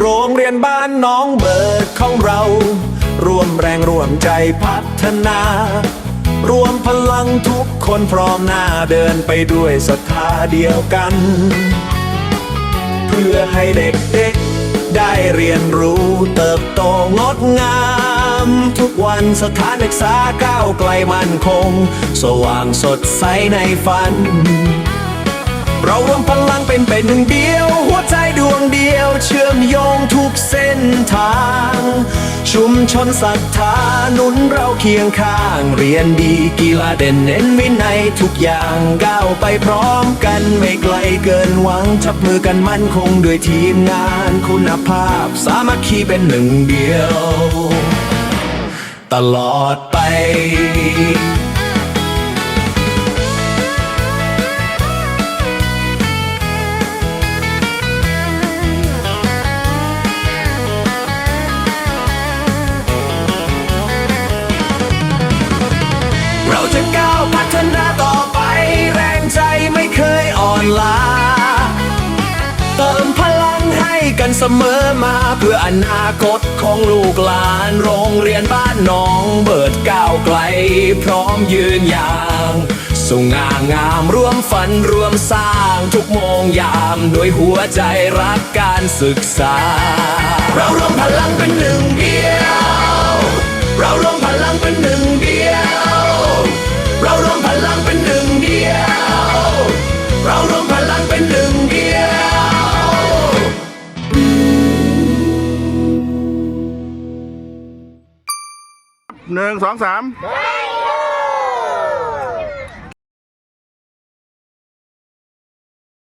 โรงเรียนบ้านน้องเบิร์ดของเรา ร่วมแรงร่วมใจพัฒนา รวมพลังทุกคนพร้อมหน้าเดินไปด้วยศรัทธาเดียวกัน เพื่อให้เด็กๆ ได้เรียนรู้เติบโตงดงามทุกวันสถานศึกษาก้าวไกลมั่นคง สว่างสดใสในฝัน เรารวมพลังเป็นเป็นหนึ่งเดียว เชื่อมโยงทุกเส้นทาง ชุมชนศรัทธานุนเราเคียงข้าง เรียนดีกีฬาเด่นเน้นวินัยทุกอย่างก้าวไปพร้อมกันไม่ไกลเกินหวังจับมือกันมั่นคงด้วยทีมงานคุณภาพ สามัคคีเป็นหนึ่งเดียว ตลอดไป เสมอมาเพื่ออนาคตของลูกหลาน โรงเรียนบ้านน้องเบิดก้าวไกล พร้อมยืนอย่างสุงางามร่วมฝันร่วมสร้างทุกโมงยามด้วยหัวใจรักการศึกษา เรารวมพลังเป็นหนึ่งเดียว หนึ่งสองสาม